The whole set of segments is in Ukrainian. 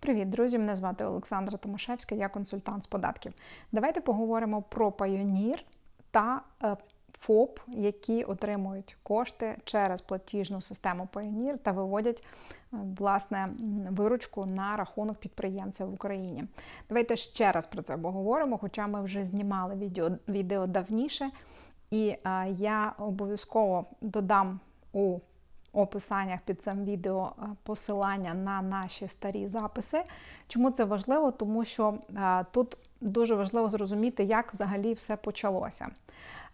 Привіт, друзі! Мене звати Олександра Томашевська, я консультант з податків. Давайте поговоримо про Payoneer та е, ФОП, які отримують кошти через платіжну систему Payoneer та виводять е, власне виручку на рахунок підприємця в Україні. Давайте ще раз про це поговоримо, хоча ми вже знімали відео, відео давніше, і е, я обов'язково додам у описаннях під цим відео е, посилання на наші старі записи. Чому це важливо? Тому що е, тут дуже важливо зрозуміти, як взагалі все почалося.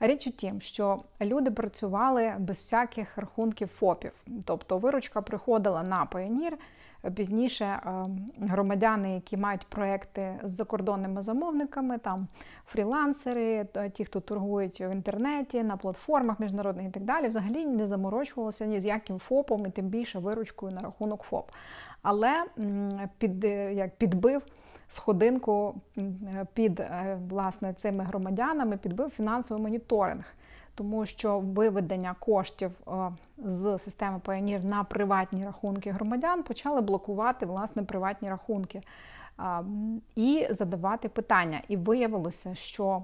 Річ у тім, що люди працювали без всяких рахунків ФОПів, тобто виручка приходила на Payoneer, Пізніше е, громадяни, які мають проекти з закордонними замовниками, там фрілансери, ті, хто торгують в інтернеті, на платформах міжнародних і так далі, взагалі не заморочувалися ні з яким ФОПом і тим більше виручкою на рахунок ФОП. Але під, як підбив сходинку під е, власне цими громадянами, підбив фінансовий моніторинг тому що виведення коштів е, з системи Payoneer на приватні рахунки громадян почали блокувати власне приватні рахунки і задавати питання. І виявилося, що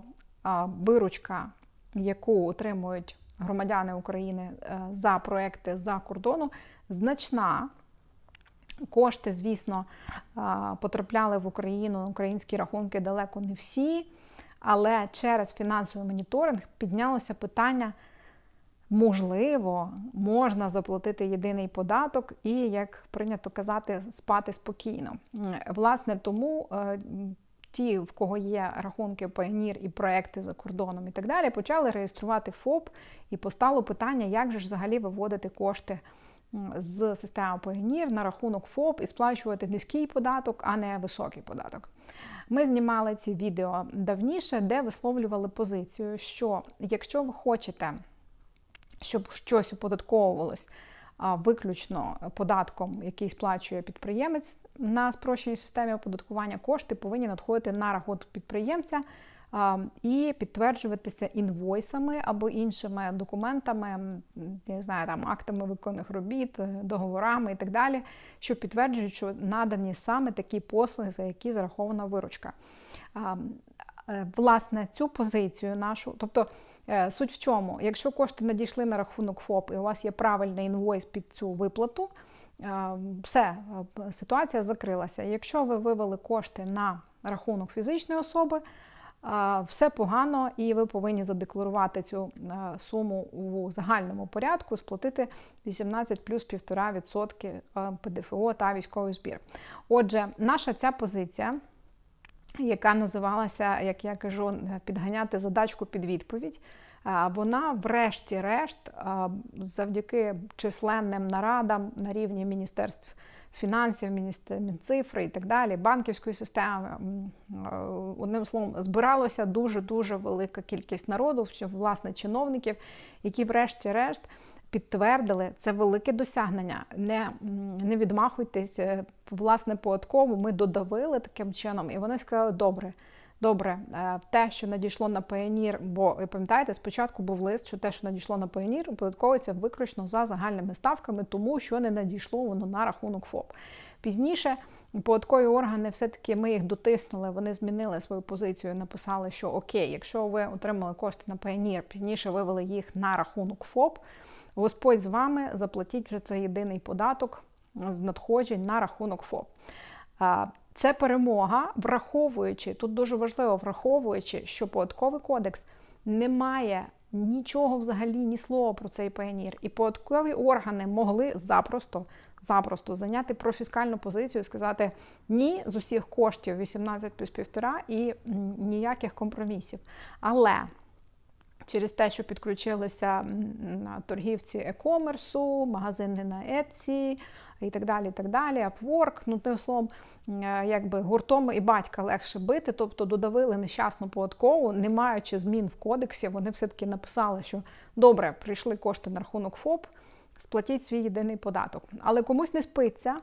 виручка, яку отримують громадяни України е, за проекти за кордону, значна. Кошти, звісно, потрапляли в Україну, українські рахунки далеко не всі. Але через фінансовий моніторинг піднялося питання, можливо, можна заплатити єдиний податок і, як прийнято казати, спати спокійно. Власне, тому е, ті, в кого є рахунки Payoneer і проекти за кордоном і так далі, почали реєструвати ФОП і постало питання, як же ж взагалі виводити кошти. З системи Payoneer на рахунок ФОП і сплачувати низький податок, а не високий податок. Ми знімали ці відео давніше, де висловлювали позицію, що якщо ви хочете, щоб щось оподатковувалось виключно податком, який сплачує підприємець на спрощеній системі оподаткування, кошти повинні надходити на рахунок підприємця і підтверджуватися інвойсами або іншими документами, не знаю, там актами виконаних робіт, договорами і так далі, що підтверджують, що надані саме такі послуги, за які зарахована виручка. Е, власне, цю позицію нашу, тобто е, суть в чому, якщо кошти надійшли на рахунок ФОП і у вас є правильний інвойс під цю виплату, все, ситуація закрилася. Якщо ви вивели кошти на рахунок фізичної особи, все погано, і ви повинні задекларувати цю суму у загальному порядку, сплатити 18 плюс 1,5% ПДФО та військовий збір. Отже, наша ця позиція. Яка називалася, як я кажу, підганяти задачку під відповідь. Вона, врешті-решт, завдяки численним нарадам на рівні міністерств фінансів, Мінцифри і так далі, банківської системи. Одним словом, збиралося дуже-дуже велика кількість народу, власне, чиновників, які, врешті-решт, підтвердили це велике досягнення. Не не відмахуйтесь, власне, податково ми додавили таким чином, і вони сказали, добре. Добре, е, те, що надійшло на Payoneer, бо ви пам'ятаєте, спочатку був лист, що те, що надійшло на Payoneer, оподатковується виключно за загальними ставками, тому що не надійшло воно на рахунок ФОП. Пізніше податкові органи, все-таки ми їх дотиснули, вони змінили свою позицію, написали, що окей, якщо ви отримали кошти на Payoneer, пізніше вивели їх на рахунок ФОП, Господь з вами заплатіть вже цей єдиний податок з надходжень на рахунок ФОП. Це перемога, враховуючи, тут дуже важливо враховуючи, що податковий кодекс не має нічого взагалі, ні слова про цей паянір. І податкові органи могли запросто запросто зайняти профіскальну позицію і сказати ні з усіх коштів 18 плюс 1,5 і ніяких компромісів. Але через те, що підключилися торгівці e-комерсу, магазини на Etsy, і так далі. і так далі, Upwork, ну тим словом, е, якби гуртом і батька легше бити, тобто додавили нещасну податкову, не маючи змін в кодексі, вони все-таки написали, що добре, прийшли кошти на рахунок ФОП, сплатіть свій єдиний податок. Але комусь не спиться.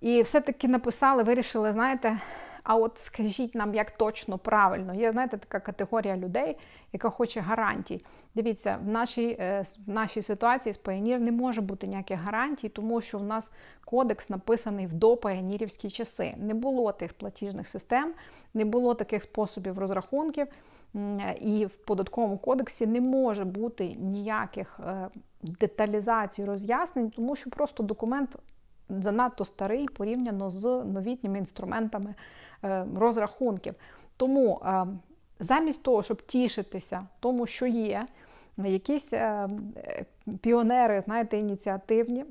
І все-таки написали, вирішили, знаєте, а от скажіть нам, як точно правильно. Є, знаєте, така категорія людей, яка хоче гарантій. Дивіться, в нашій е, в нашій ситуації з Payoneer не може бути ніяких гарантій, тому що в нас кодекс написаний в допаянірівські часи. Не було тих платіжних систем, не було таких способів розрахунків. І в податковому кодексі не може бути ніяких е, деталізацій роз'яснень, тому що просто документ занадто старий порівняно з новітніми інструментами розрахунків. Тому е, замість того, щоб тішитися тому, що є, якісь піонери, знаєте, ініціативні.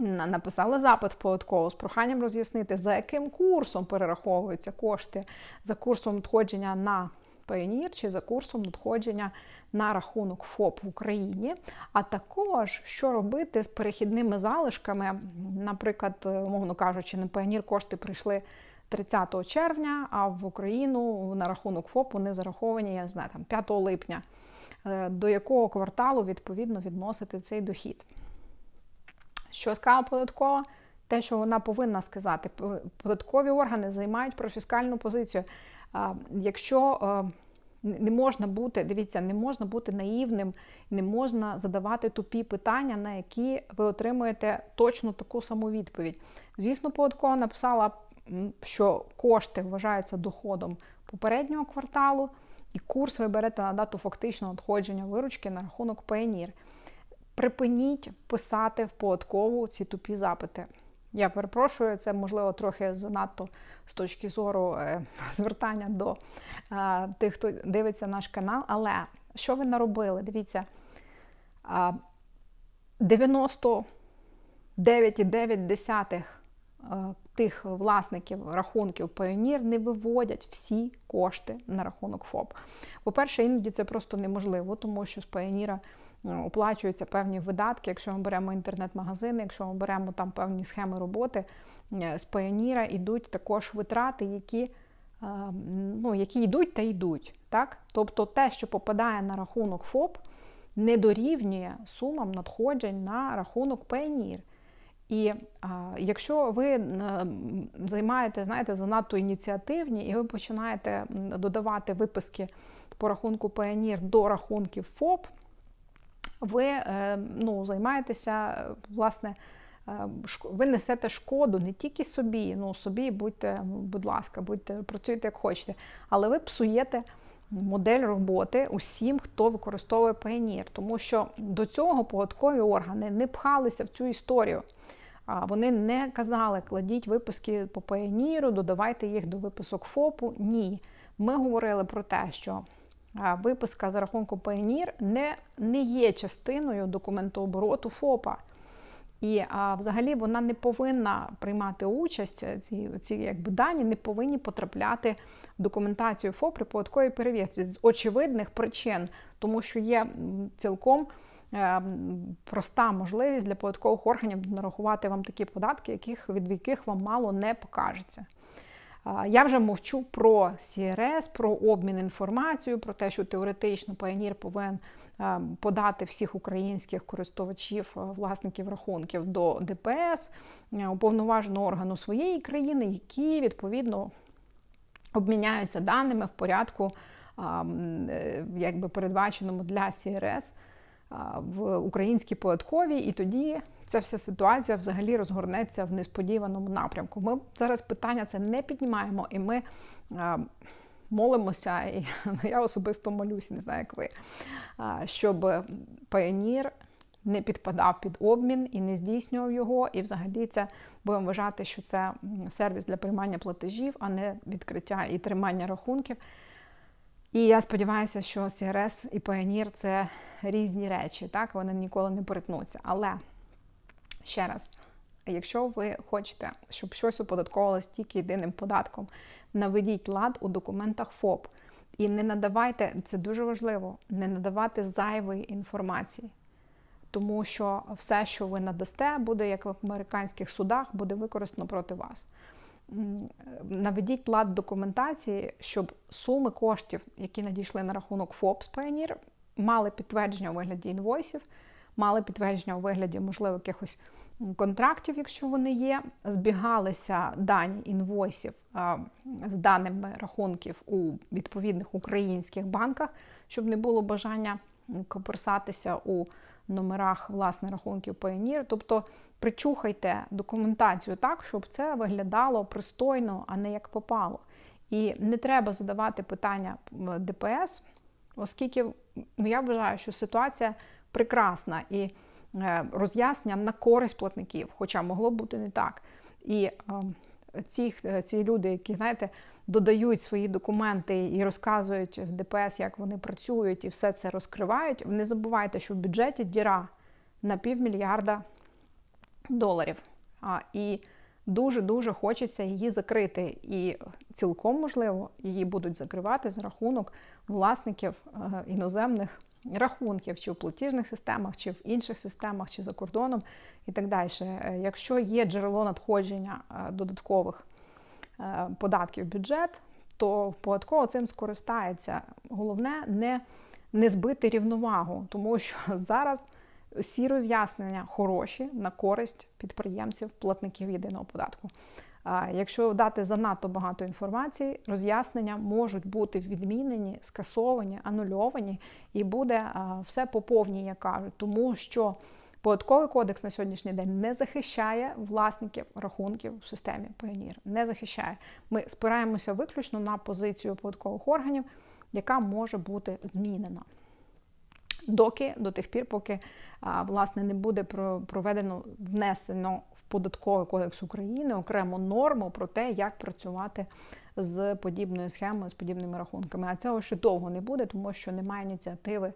Написали запит в податкову з проханням роз'яснити, за яким курсом перераховуються кошти за курсом надходження на Payoneer чи за курсом надходження на рахунок ФОП в Україні, а також що робити з перехідними залишками, наприклад, умовно кажучи, на Payoneer кошти прийшли 30 червня, а в Україну на рахунок ФОП вони зараховані, я не знаю, там 5 липня, е, до якого кварталу відповідно відносити цей дохід. Що сказала податкова? Те, що вона повинна сказати, податкові органи займають профіскальну позицію. Якщо е, не можна бути, дивіться, не можна бути наївним, не можна задавати тупі питання, на які ви отримуєте точно таку саму відповідь. Звісно, податкова написала, що кошти вважаються доходом попереднього кварталу, і курс ви берете на дату фактичного надходження виручки на рахунок Payoneer. Припиніть писати в податкову ці тупі запити. Я перепрошую, це можливо трохи занадто з точки зору е, звертання до е, тих, хто дивиться наш канал. Але що ви наробили? Дивіться, е, 99,9 е, тих власників рахунків Payoneer не виводять всі кошти на рахунок ФОП. По-перше, іноді це просто неможливо, тому що з Payoneer Е, оплачуються певні видатки, якщо ми беремо інтернет-магазини, якщо ми беремо там певні схеми роботи е, з Паyoneer йдуть також витрати, які е, ну, які йдуть та йдуть. Так? Тобто те, що попадає на рахунок ФОП, не дорівнює сумам надходжень на рахунок Payoneer. І а, якщо ви займаєте, знаєте, занадто ініціативні, і ви починаєте додавати виписки по рахунку Payoneer до рахунків ФОП, ви е, ну, займаєтеся, власне, е, ви несете шкоду не тільки собі, ну собі будьте, будь ласка, будьте, працюйте як хочете, але ви псуєте модель роботи усім, хто використовує Payoneer. Тому що до цього податкові органи не пхалися в цю історію. Вони не казали, кладіть виписки по Payoneer, додавайте їх до виписок ФОПу. Ні. Ми говорили про те, що виписка за рахунку Payoneer не не є частиною документообороту ФОПа. І а, взагалі вона не повинна приймати участь, ці ці якби, дані не повинні потрапляти в документацію ФОП при податковій перевірці з очевидних причин, тому що є цілком е, проста можливість для податкових органів нарахувати вам такі податки, яких, від яких вам мало не покажеться. Я вже мовчу про CRS, про обмін інформацією, про те, що теоретично Payoneer повинен подати всіх українських користувачів, власників рахунків до ДПС, уповноваженого органу своєї країни, які відповідно обміняються даними в порядку, е, якби передбаченому для CRS в українській податковій, і тоді ця вся ситуація взагалі розгорнеться в несподіваному напрямку. Ми зараз питання це не піднімаємо, і ми молимося, і я особисто молюся, не знаю, як ви, щоб Payoneer не підпадав під обмін і не здійснював його. І взагалі це будемо вважати, що це сервіс для приймання платежів, а не відкриття і тримання рахунків. І я сподіваюся, що CRS і Payoneer – це різні речі, так вони ніколи не перетнуться. Але ще раз, якщо ви хочете, щоб щось оподатковувалось тільки єдиним податком, наведіть лад у документах ФОП. І не надавайте, це дуже важливо, не надавати зайвої інформації. Тому що все, що ви надасте, буде, як в американських судах, буде використано проти вас. Наведіть лад документації, щоб суми коштів, які надійшли на рахунок ФОП з Pioneer, мали підтвердження у вигляді інвойсів, мали підтвердження у вигляді, можливо, якихось контрактів, якщо вони є, збігалися дані інвойсів з даними рахунків у відповідних українських банках, щоб не було бажання коперсатися у номерах власне рахунків Payoneer. Тобто причухайте документацію так, щоб це виглядало пристойно, а не як попало. І не треба задавати питання ДПС, оскільки ну, я вважаю, що ситуація прекрасна і е, роз'яснення на користь платників, хоча могло бути не так. І ем, ці, е, ці люди, які знаєте, додають свої документи і розказують в ДПС, як вони працюють, і все це розкривають. Не забувайте, що в бюджеті діра на півмільярда доларів. І дуже-дуже хочеться її закрити. І цілком можливо її будуть закривати за рахунок власників е, іноземних рахунків, чи в платіжних системах, чи в інших системах, чи за кордоном і так далі. Е, якщо є джерело надходження е, додаткових податків в бюджет, то податково цим скористається. Головне не, не збити рівновагу, тому що зараз. Всі роз'яснення хороші на користь підприємців, платників єдиного податку. Якщо дати занадто багато інформації, роз'яснення можуть бути відмінені, скасовані, анульовані, і буде все по повній, як кажуть, тому що податковий кодекс на сьогоднішній день не захищає власників рахунків в системі Payoneer. Не захищає. Ми спираємося виключно на позицію податкових органів, яка може бути змінена доки до тих пір, поки власне не буде проведено внесено податковий кодекс України окрему норму про те, як працювати з подібною схемою, з подібними рахунками. А цього ще довго не буде, тому що немає ініціативи,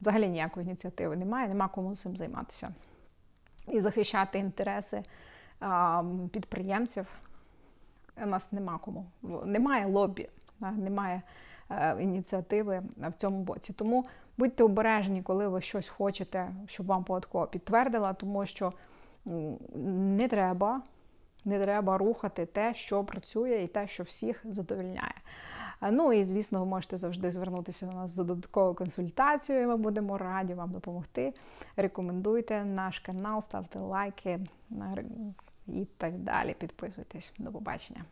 взагалі ніякої ініціативи немає, нема кому цим займатися. І захищати інтереси підприємців у нас нема кому. Немає лобі, немає. Е, ініціативи в цьому боці. Тому будьте обережні, коли ви щось хочете, щоб вам податково підтвердила, тому що не треба. Не треба рухати те, що працює, і те, що всіх задовільняє. Ну і звісно, ви можете завжди звернутися до нас за додатковою консультацією. Ми будемо раді вам допомогти. Рекомендуйте наш канал, ставте лайки і так далі. Підписуйтесь. До побачення.